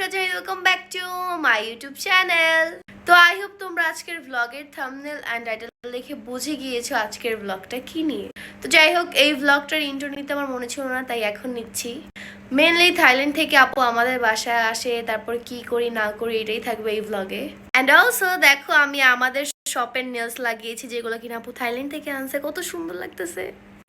Welcome back to my YouTube channel তো I hope তোমরা আজকের থাম্বনেল অ্যান্ড টাইটেল দেখে বুঝে গিয়েছো আজকের কি নিয়ে। তো যাই হোক, এই নিতে আমার মনে ছিল না, তাই এখন নিচ্ছি। মেনলি থাইল্যান্ড থেকে আপু আমাদের বাসায় আসে, তারপর কি করি, না করি, এটাই থাকবে এই ব্লগে অ্যান্ড অলসো দেখো, আমি আমাদের শপের নেলস লাগিয়েছি, যেগুলো কিনা আপু থাইল্যান্ড থেকে আনছে, কত সুন্দর লাগতেছে।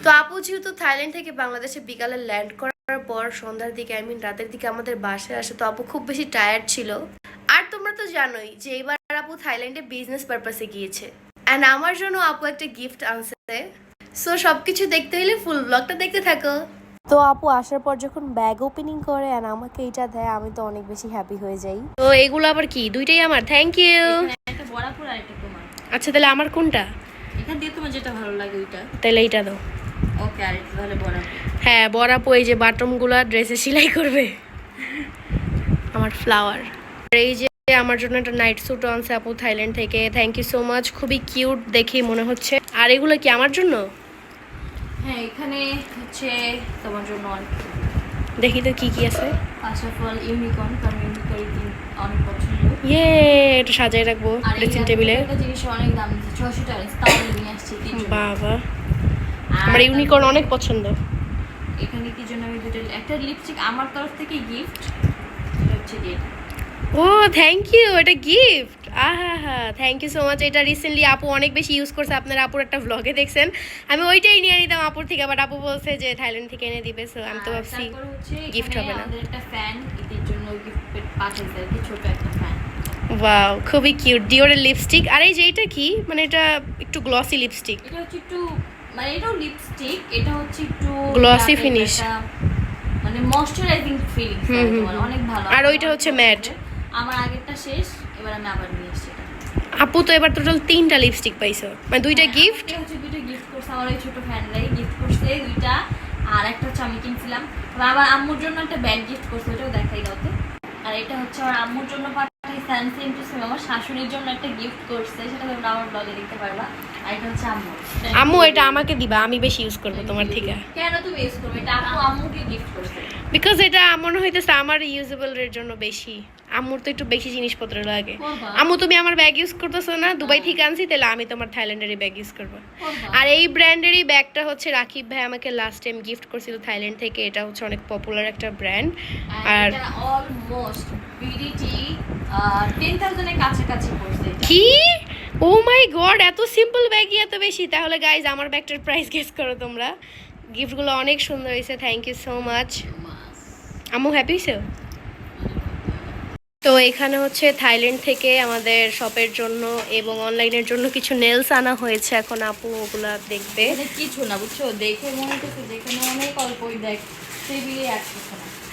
তো আপু যেহেতু থাইল্যান্ড থেকে বাংলাদেশে বিকালে ল্যান্ড করার পর সন্ধ্যার দিকে আই মিন রাতের দিকে আমাদের বাসায় আসে তো আপু খুব বেশি টায়ার্ড ছিল। আর তোমরা তো জানোই যে এবার আপু থাইল্যান্ডে বিজনেস পারপাসে গিয়েছে। অ্যান্ড আমার জন্য আপু একটা গিফট আনছে। সো সবকিছু দেখতে হলে ফুল ব্লগটা দেখতে থাকো। তো আপু আসার পর যখন ব্যাগ ওপেনিং করে আর আমাকে এটা দেয় আমি তো অনেক বেশি হ্যাপি হয়ে যাই। তো এগুলো আবার কি? দুইটাই আমার। থ্যাংক ইউ এখানে একটা আর একটা তোমার। আচ্ছা তাহলে আমার কোনটা? এখান দিয়ে তোমার যেটা ভালো লাগে ওইটা। তাহলে এইটা দাও। ওকে আর এটা তাহলে বড়াপুর। হ্যাঁ বরাপু এই যে বাটমগুলো ড্রেসে সেলাই করবে। আমার ফ্লাওয়ার এই যে আমার জন্য একটা নাইট স্যুট আনছে আপু থাইল্যান্ড থেকে। থ্যাংক ইউ সো মাচ খুবই কিউট দেখি মনে হচ্ছে। আর এগুলো কি আমার জন্য? হ্যাঁ এখানে হচ্ছে তোমার জন্য দেখি তো কি কি আছে। ফার্স্ট অফ অল ইউনিকর্ন কারণ ইউনিকর্ন অনেক পছন্দ। ইয়ে এটা সাজিয়ে রাখব ড্রেসিং টেবিলে একটা জিনিস অনেক দাম দিচ্ছে ছশো টাকা তাও নিয়ে আসছি বাবা। আমার ইউনিকর্ন অনেক পছন্দ। এখানে কি জন্য আমি দুটো একটা লিপস্টিক আমার তরফ থেকে গিফট এটা হচ্ছে গিয়ে ও থ্যাংক ইউ এটা গিফট আহা হা থ্যাংক ইউ সো মাচ এটা রিসেন্টলি আপু অনেক বেশি ইউজ করছে আপনারা আপুর একটা ব্লগে দেখছেন। আমি ওইটাই নিয়ে নিতাম আপুর থেকে বাট আপু বলছে যে থাইল্যান্ড থেকে এনে দিবে সো আমি তো ভাবছি এখানে হবে না। একটা ফ্যান ঈদের জন্য গিফট পাঠাইছে কি ছোট একটা ফ্যান ওয়াও খুবই কিউট ডিওরের লিপস্টিক আর এই যে এটা কি? মানে এটা একটু গ্লসি লিপস্টিক এটা হচ্ছে একটু মানে এটাও লিপস্টিক এটা হচ্ছে একটু finish। একটা, মানে ময়শ্চারাইজিং অনেক ভালো। আর ওইটা হচ্ছে matte। আমার আগেরটা শেষ এবার আমি আবার নিয়ে এসেছি আপু তো এবার টোটাল তিনটা লিপস্টিক পাইছো। মানে দুইটা হ্যাঁ, গিফট হচ্ছে দুইটা গিফট করছে আমার ওই ছোট ফ্যানরাই গিফট করছে দুইটা আর একটা হচ্ছে আমি কিনছিলাম। আবার আম্মুর জন্য একটা ব্যাগ গিফট করছে ওটাও দেখাই দাওতে আর এটা হচ্ছে আমার আম্মুর জন্য পাঠাই টু সিম আমার শাশুড়ির জন্য একটা গিফট করছে সেটা তোমরা আমার ব্লগে দেখতে পারবা। আর এটা হচ্ছে আম্মু। আম্মু এটা আমাকে দিবা আমি বেশি ইউজ করব তোমার থেকে। কেন তুমি ইউজ করবে? এটা আপু আম্মুকে গিফট করছে। বিকজ এটা মনে হইতেছে আমার ইউজেবল এর জন্য বেশি। আম্মুর তো একটু বেশি জিনিসপত্র লাগে। আম্মু তুমি আমার ব্যাগ ইউজ করতেছো না? দুবাই থেকে আনছি তাহলে আমি তোমার থাইল্যান্ডেরই ব্যাগ ইউজ করব। আর এই ব্র্যান্ডেরই ব্যাগটা হচ্ছে রাকিব ভাই আমাকে লাস্ট টাইম গিফট করছিল থাইল্যান্ড থেকে। এটা হচ্ছে অনেক পপুলার একটা ব্র্যান্ড আর অলমোস্ট বিডিটি টেন থাউজেন্ডের কাছাকাছি পড়ছে কি? ও মাই গড এত সিম্পল ব্যাগই এত বেশি। তাহলে গাইজ আমার ব্যাগটার প্রাইস গেস করো তোমরা। গিফটগুলো অনেক সুন্দর হয়েছে থ্যাংক ইউ সো মাচ আম্মু হ্যাপি হয়েছে তো এখানে হচ্ছে থাইল্যান্ড থেকে আমাদের শপের জন্য এবং অনলাইনের জন্য কিছু নেলস আনা হয়েছে এখন আপু ওগুলা দেখবে। কিছু না বুঝছ? দেখে মনে হচ্ছে যেখানে অনেক অল্পই দেখ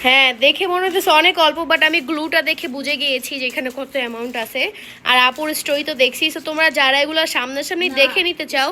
হ্যাঁ দেখে মনে হচ্ছে অনেক অল্প বাট আমি গ্লুটা দেখে বুঝে গিয়েছি যে এখানে কত অ্যামাউন্ট আছে। আর আপুর স্টোরি তো দেখছি তো তোমরা যারা এগুলো সামনাসামনি দেখে নিতে চাও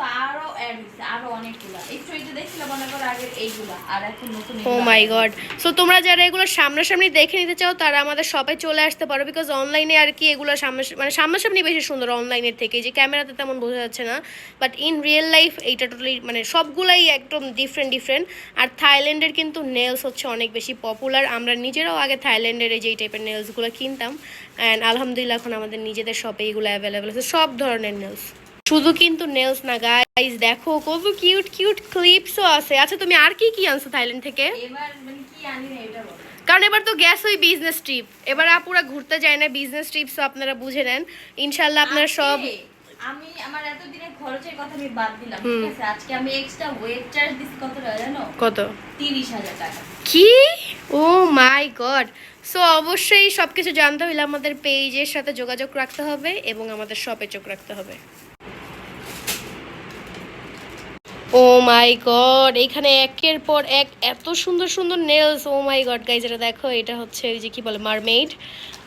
স্টোরিতে আরও অ্যাড হইছে আরও অনেকগুলা। এই স্টোরিতে দেখছিলাম মনে করো আগে এইগুলা আর এখন নতুন ও মাই গড সো তোমরা যারা এগুলো সামনাসামনি দেখে নিতে চাও তারা আমাদের শপে চলে আসতে পারো বিকজ অনলাইনে আর কি এগুলো সামনা মানে সামনাসামনি বেশি সুন্দর অনলাইনের থেকে। যে ক্যামেরাতে তেমন বোঝা যাচ্ছে না বাট ইন রিয়েল লাইফ এইটা টোটালি মানে সবগুলাই একদম ডিফারেন্ট ডিফারেন্ট আর থাইল্যান্ডের কিন্তু নেলস হচ্ছে অনেক বেশি পপুলার আমরা নিজেরাও আগে থাইল্যান্ডের এই যে টাইপের নেলসগুলো কিনতাম অ্যান্ড আলহামদুলিল্লাহ এখন আমাদের নিজেদের শপে এগুলো অ্যাভেলেবেল আছে। সব ধরনের নেলস শুধু কিন্তু নেলস না গাইজ দেখো কত কিউট কিউট ক্লিপসও আছে। আচ্ছা তুমি আর কি কি আনছো থাইল্যান্ড থেকে? এবার মানে কি আনি না এটা কারণ এবার তো গ্যাস ওই বিজনেস ট্রিপ এবার আপুরা ঘুরতে যায় না বিজনেস ট্রিপ তো আপনারা বুঝে নেন। ইনশাল্লাহ আপনারা সব আমি আমার এতদিনের খরচের কথা আমি বাদ দিলাম ঠিক আছে? আজকে আমি এক্সট্রা ওয়েট চার্জ দিচ্ছি কত জানো? কত? তিরিশ হাজার টাকা। কি? ও মাই গড সো অবশ্যই সব কিছু জানতে হলে আমাদের পেজের সাথে যোগাযোগ রাখতে হবে এবং আমাদের শপে চোখ রাখতে হবে। ও মাই গড এখানে একের পর এক এত সুন্দর সুন্দর nails oh my god guys এটা দেখো, এটা হচ্ছে ওই যে কি বলে মারমেড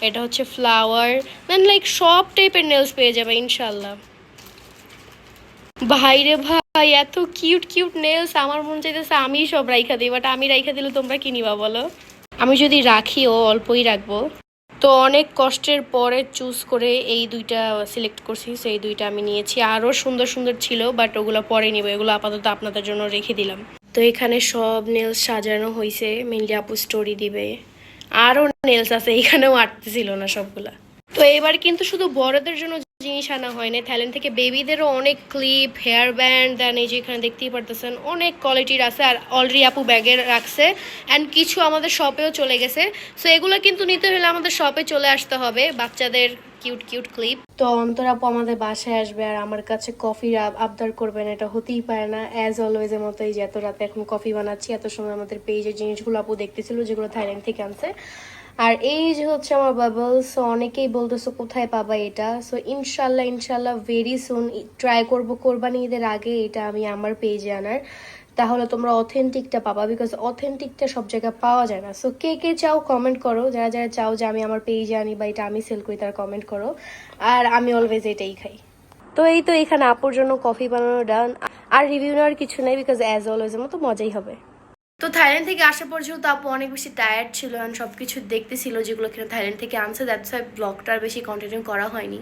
এটা হচ্ছে ফ্লাওয়ার মানে লাইক সব টাইপের নেলস পেয়ে যাবে ইনশাল্লাহ ভাইরে ভাই, এত কিউট কিউট নেলস আমার মন চাইতেছে আমি সব রাইখা দিই বাট আমি রাইখা দিলে তোমরা কি নিবা বলো? আমি যদি রাখিও অল্পই রাখব। তো অনেক কষ্টের পরে চুজ করে এই দুইটা সিলেক্ট করছি। সো এই দুইটা আমি নিয়েছি। আরও সুন্দর সুন্দর ছিল বাট ওগুলো পরে নিব। এগুলো আপাতত আপনাদের জন্য রেখে দিলাম। তো এখানে সব নেলস সাজানো হয়েছে মেনলি আপু স্টোরি দিবে। আরও নেলস আছে। এখানেও আটতেছিল না সবগুলা। তো এবার কিন্তু শুধু বড়দের জন্য জিনিস আনা হয়নি থাইল্যান্ড থেকে বেবিদেরও অনেক ক্লিপ হেয়ার ব্যান্ড দেন এই যে এখানে দেখতেই পারতেছেন, অনেক কোয়ালিটির আছে আর অলরেডি আপু ব্যাগে রাখছে। অ্যান্ড কিছু আমাদের শপেও চলে গেছে। সো এগুলো কিন্তু নিতে হলে আমাদের শপে চলে আসতে হবে। বাচ্চাদের কিউট কিউট ক্লিপ তো অন্তর আপু আমাদের বাসায় আসবে আর আমার কাছে কফি আবদার করবেন, এটা হতেই পারে না। অ্যাজ অলওয়েজের মতোই যে এত রাতে এখন কফি বানাচ্ছি, এত সময় আমাদের পেজের জিনিসগুলো আপু দেখতেছিল, যেগুলো থাইল্যান্ড থেকে আনছে। আর এই যে হচ্ছে আমার বাবল সো অনেকেই বলতেছো, কোথায় পাবা এটা? সো ইনশাল্লাহ ইনশাল্লাহ ভেরি সুন ট্রাই করব কোরবানি ঈদের আগে, এটা আমি আমার পেজে আনার। তাহলে তোমরা অথেন্টিকটা পাবা বিকজ অথেন্টিকটা সব জায়গায় পাওয়া যায় না। সো কে কে চাও কমেন্ট করো, যারা যারা চাও যে আমি আমার পেজে আনি বা এটা আমি সেল করি, তারা কমেন্ট করো। আর আমি অলওয়েজ এটাই খাই। তো এই তো এখানে আপুর জন্য কফি বানানো ডান আর রিভিউ নেওয়ার কিছু নেই বিকজ অ্যাজ অলওয়েজের মতো মজাই হবে। তো থাইল্যান্ড থেকে আসার পর যেহেতু আপু অনেক বেশি টায়ার্ড ছিল অ্যান্ড সব কিছু দেখতেছিল যেগুলো কিনা থাইল্যান্ড থেকে আনছে দ্যাটস ওয়াই ব্লগটা বেশি কন্টিনিউ করা হয়নি।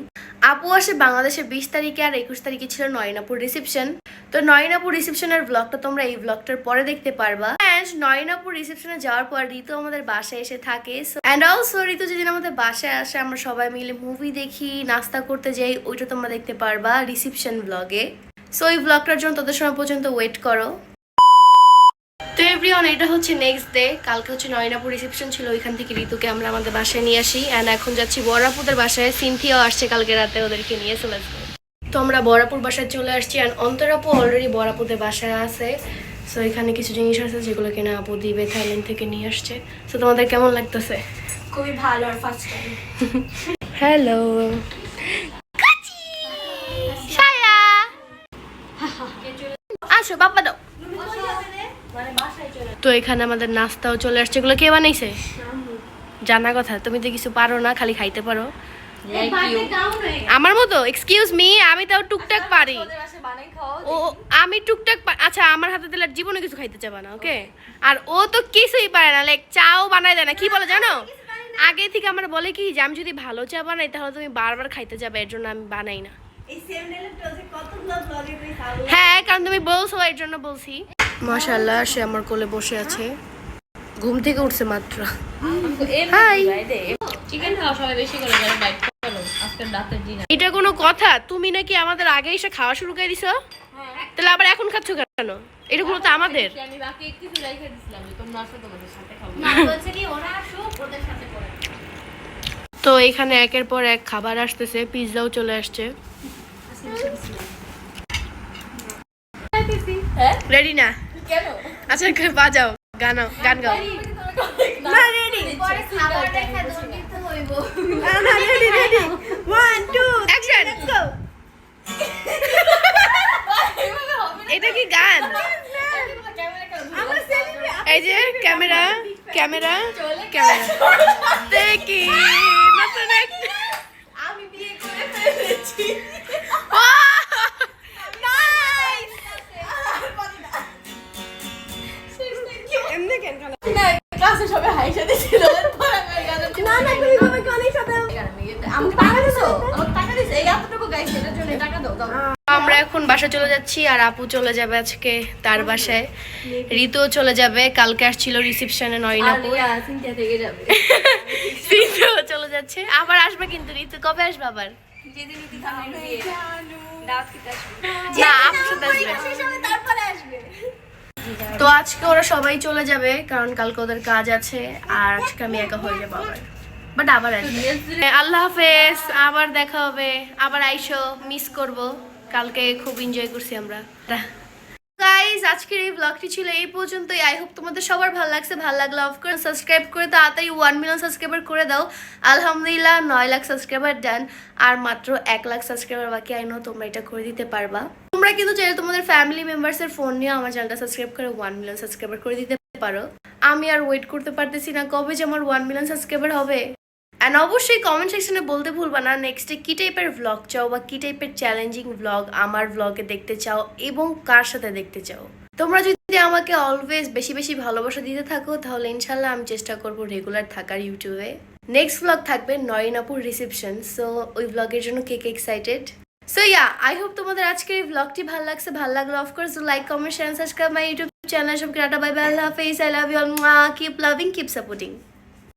আপু আসে বাংলাদেশে বিশ তারিখে আর একুশ তারিখে ছিল নয়নাপুর রিসেপশন তো নয়নাপুর রিসেপশনের ব্লগটা তোমরা এই ব্লগটার পরে দেখতে পারবা। অ্যান্ড নয়নাপুর রিসেপশনে যাওয়ার পর ঋতু আমাদের বাসায় এসে থাকে। অ্যান্ড অলসো ঋতু যেদিন আমাদের বাসায় আসে, আমরা সবাই মিলে মুভি দেখি, নাস্তা করতে যাই, ওইটা তোমরা দেখতে পারবা রিসেপশন ব্লগে সো এই ব্লগটার জন্য তোদের সময় পর্যন্ত ওয়েট করো। তো এভরিওয়ান এটা হচ্ছে নেক্সট ডে কালকে হচ্ছে নয়নাপুর রিসেপশন ছিল ওইখান থেকে ঋতুকে আমরা আমাদের বাসায় নিয়ে আসি অ্যান্ড এখন যাচ্ছি বরাপুদের বাসায় সিনথিয়াও আসছে কালকে রাতে ওদেরকে নিয়ে চলে আসব তো আমরা বরাপুর বাসায় চলে আসছি অ্যান্ড অন্তরাপু অলরেডি বরাপুদের বাসায় আছে সো এখানে কিছু জিনিস আছে যেগুলো কিনা আপু দিবে থাইল্যান্ড থেকে নিয়ে আসছে। তো তোমাদের কেমন লাগতেছে? খুবই ভালো আর ফার্স্ট টাইম হ্যালো আসো বাবা দাও। তো এখানে আমাদের নাস্তাও চলে আসছে। এগুলো কে বানাইছে? জানা কথা তুমি তো কিছু পারো না খালি খাইতে পারো। আমার মতো? এক্সকিউজ মি আমি তাও টুকটাক পারি। ও আমি টুকটাক আচ্ছা আমার হাতে দিলে জীবনে কিছু খাইতে চাবা না ওকে আর ও তো কিছুই পারে না লাইক চাও বানাই দেয় না। কি বলে জানো? আগে থেকে আমার বলে কি যে আমি যদি ভালো চা বানাই তাহলে তুমি বারবার খাইতে যাবে এর জন্য আমি বানাই না। হ্যাঁ কারণ তুমি বলছো এর জন্য বলছি। মাশাল্লাহ সে আমার কোলে বসে আছে। ঘুম থেকে উঠছে মাত্র। ডিনার এটা কোনো কথা তুমি নাকি আমাদের আগে এসে খাওয়া শুরু করে দিছো? তাহলে আবার এখন খাচ্ছ কেন? এটা তো আমাদের। আমি বাকি কিছু রেখে দিছিলাম যে তোমরা আসো তোমাদের সাথে খাব। না বলছে কি ওরা আসুক ওদের সাথে করে। তো এখানে একের পর এক খাবার আসতেছে পিৎজাও চলে আসছে। হ্যাঁ। রেডি না? কেন? আচ্ছা বাজাও গান গান গাও। না রেডি পরে খাবার দেখা দৌড়িতে হইব। অ্যাকশন এটা কি গান? এই যে ক্যামেরা ক্যামেরা ক্যামেরা। দেখি এক- না ক্লাসে সবাই হাইসা দিছিল না না তুমি আমাকে অনেক সাথে আমাকে টাকা দিছো? আমাকে টাকা দিছো? এই এতটুকু গাইছে এটার জন্য টাকা দাও দাও। আমরা এখন বাসা চলে যাচ্ছি আর আপু চলে যাবে আজকে তার বাসায়। ঋতুও চলে যাবে। কালকে আসছিল রিসেপশনে নয়নাপুর সিনথিয়া থেকে ঋতুও চলে যাচ্ছে। আবার আসবে কিন্তু ঋতু কবে আসবে আবার? না আসবে। তো আজকে ওরা সবাই চলে যাবে কারণ কালকে ওদের কাজ আছে আর আজকে আমি একা হয়ে যাব আবার। বাট আবার আল্লাহ হাফেজ আবার দেখা হবে আবার আইসো মিস করব। কালকে খুব এনজয় করছি আমরা। গাইজ আজকের এই ব্লগটি ছিল এই পর্যন্তই। আই হোপ তোমাদের সবার ভালো লাগছে। ভালো লাগলে অফ করে সাবস্ক্রাইব করে তাড়াতাড়ি ওয়ান মিলিয়ন সাবস্ক্রাইবার করে দাও। আলহামদুলিল্লাহ, নয় লাখ সাবস্ক্রাইবার ডান আর মাত্র এক লাখ সাবস্ক্রাইবার বাকি আই নো তোমরা এটা করে দিতে পারবা। তোমরা কিন্তু চাইলে তোমাদের ফ্যামিলি মেম্বার্সের ফোন নিয়ে আমার চ্যানেলটা সাবস্ক্রাইব করে ওয়ান মিলিয়ন সাবস্ক্রাইবার করে দিতে পারো। আমি আর ওয়েট করতে পারতেছি না। কবে যে আমার ওয়ান মিলিয়ন সাবস্ক্রাইবার হবে? অ্যান্ড অবশ্যই কমেন্ট সেকশনে বলতে ভুলবা না নেক্সটে কী টাইপের ভ্লগ চাও বা কী টাইপের চ্যালেঞ্জিং ভ্লগ আমার ভ্লগে দেখতে চাও এবং কার সাথে দেখতে চাও? তোমরা যদি আমাকে অলওয়েজ বেশি বেশি ভালোবাসা দিতে থাকো, তাহলে ইনশাল্লাহ আমি চেষ্টা করব রেগুলার থাকার ইউটিউবে নেক্সট ভ্লগ থাকবে নয়নাপুর রিসেপশন সো ওই ভ্লগের জন্য কে কে excited so yeah I hope তোমাদের আজকের এই ভ্লগটি ভালো লাগছে। ভালো লাগল of course like comment share subscribe my YouTube channel সবকে টাটা বাই বাই আল্লাহ হাফেজ। I love you all keep loving keep supporting